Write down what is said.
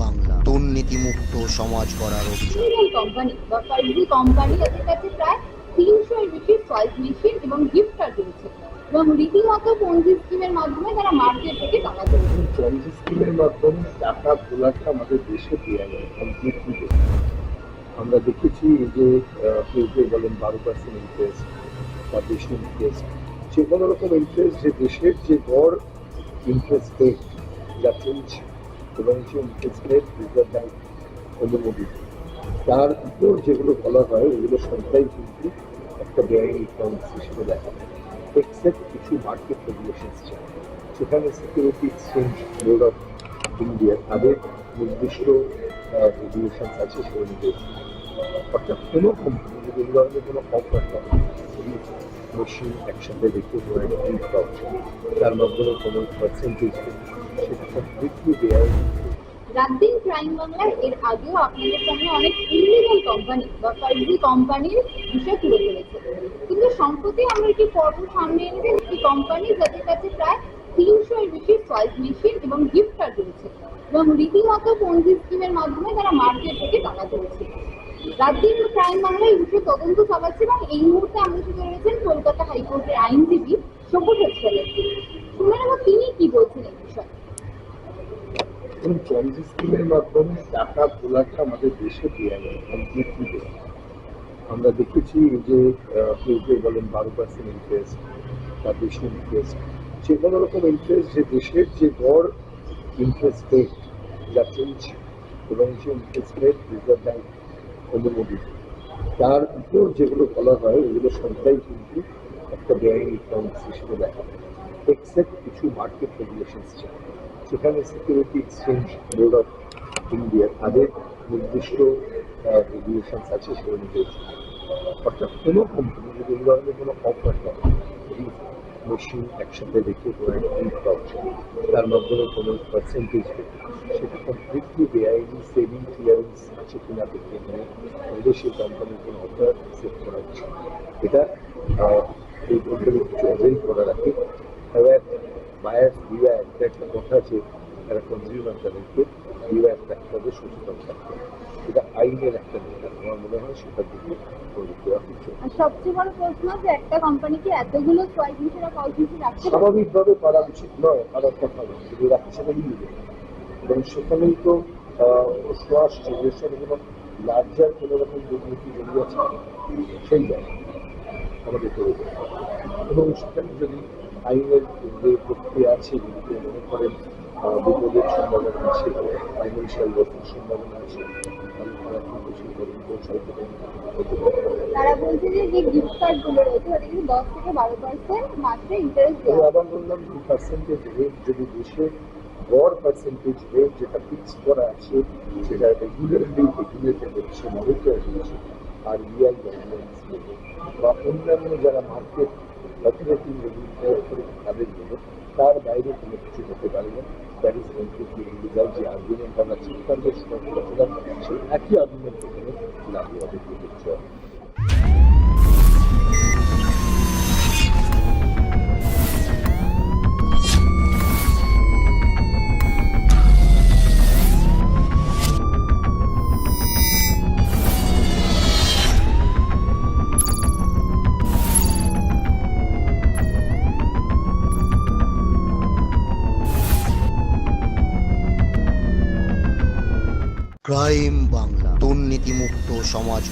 বাংলা। দুর্নীতিমুক্ত সমাজ করার অভিযান। কোম্পানি বা কোম্পানি তাদের কাছে প্রায় তিনশো এর বেশি সয়েল মেশিন এবং গিফট কার্ড রয়েছে। এবং রীতিমতো পঞ্জি স্কিমের মাধ্যমে তারা মার্কেট থেকে টাকা তুলছে পঞ্জি স্কিমের মাধ্যমে টাকা তোলাটা আমাদের দেশে দেওয়া যায় কমপ্লিটলি আমরা দেখেছি এই যে আহ, কেউ কেউ বলেন বারো পার্সেন্ট ইন্টারেস্ট বা বেশি ইন্টারেস্ট যে কোনো রকম ইন্টারেস্ট যে দেশের যে গড় ইন্টারেস্ট রেট যা চলছে এবং যে রিজার্ভ ব্যাংক অনুমোদিত। তার উপর যেগুলো বলা হয়, ওগুলো সবটাই কিন্তু একটা বেআইনি ফর্মস হিসেবে দেখা হয় এক্সেপ্ট কিছু মার্কেট রেগুলেশনস চায়। সেখানে security exchange board of India তাদের নির্দিষ্ট রেগুলেশনস আছে সে অনুযায়ী অর্থাৎ কোনো কোম্পানি যদি এই ধরনের কোনো অফার করে মেশিন একসাথে রেখে ধরে তার মাধ্যমে কোনো পার্সেন্টেজ ক্রাইম এর আগেও আপনাদের সামনে অনেক ইলিগাল কোম্পানি বা ফাইভজি কোম্পানির বিষয় তুলে ধরেছে। কিন্তু সম্প্রতি আমরা একটি পর্ব সামনে এনেছেন একটি কোম্পানি যাদের কাছে প্রায় তিনশো এর বেশি সয়েল মেশিন এবং গিফট কার্ড রয়েছে এবং রীতিমতো পঞ্জি স্কিমের মাধ্যমে তারা মার্কেট থেকে টাকা তুলছে। দিন ক্রাইম বাংলায় বিষয়ে তদন্ত চালাচ্ছে এবং এই মুহূর্তে আমাদের রয়েছেন কলকাতা হাইকোর্টের আইনজীবী সব্যসাচ চ্যাটার্জি শুনে নেব তিনি কি বলছেন এই বিষয়ে পঞ্জি স্কিমের মাধ্যমে টাকা তোলাটা আমাদের দেশে দেওয়া যায় আমরা দেখেছি যে কেউ কেউ বলেন বারো পার্সেন্ট ইন্টারেস্ট বা বেশি ইন্টারেস্ট যে কোনো রকম ইন্টারেস্ট যে দেশের যে গড় ইন্টারেস্ট রেট যা চলছে এবং যে ইন্টারেস্ট রেট রিজার্ভ ব্যাংক অনুমোদিত, তার উপর যেগুলো বলা হয়, ওগুলো সবটাই কিন্তু একটা বেআইনি ফর্মস হিসেবে দেখা হয় এক্সেপ্ট কিছু মার্কেট রেগুলেশনস চায় সেখানে security exchange board of India তাদের নির্দিষ্ট রেগুলেশনস আছে সে অনুযায়ী অর্থাৎ কোনো কোম্পানি যদি এই ধরনের কোনো অফার করে মেশিন একসাথে রেখে তার মাধ্যমে কোনো পার্সেন্টেজ সেটা কমপ্লিটলি বেআইনি সেভিং ক্লিয়ারেন্স আছে কিনা দেখে নিয়ে সেই কোম্পানির কোনো অফার সেট করা এটা এই কোম্পানি কিছু করা এবার বায়ার বিয়া একটা একটা কথা আছে তারা কনজিউমার তাদেরকে বিয়া থাকতে হবে সচেতন থাকতে এটা আইনের একটা নিয়ম আমার মনে হয় সেটার দিকে সবচেয়ে বড় প্রশ্ন যে একটা কোম্পানি কি এতগুলো রাখতে স্বাভাবিকভাবে করা উচিত নয় করার কথা নয় যদি রাখে সেটা নিয়ে এবং সেখানেই তো যে লার্জার কোনো রকম দুর্নীতি আছে সেই জায়গায় আমাদের এবং সেখানে যদি আইনের যে প্রক্রিয়া আছে যদি মনে করেন বিপদের সম্ভাবনা আছে ফাইন্যান্সিয়াল লসের সম্ভাবনা আছে তাহলে তারা কিন্তু সেই তদন্ত সাহিত্য তারা বলছে যে যে গিফট কার্ড রয়েছে ওটা কিন্তু দশ থেকে বারো পার্সেন্ট মাসে ইন্টারেস্ট দেওয়া আবার বললাম যে পার্সেন্টেজ রেট যদি দেশে গড় পার্সেন্টেজ রেট যেটা ফিক্স করা আছে সেটা রেগুলারলি রেগুলেটেড হচ্ছে মনিটর হচ্ছে আর রিয়াল গাইডলাইন্স বা অন্যান্য যারা মার্কেট করে তাদের জন্য তার বাইরে কোনো কিছু হতে পারে না দ্যাট যে আর্গুমেন্ট আমরা চিন্তার সময় সেই একই আর্গুমেন্ট এখানে লাগু হবে ক্রাইম বাংলা দুর্নীতিমুক্ত সমাজ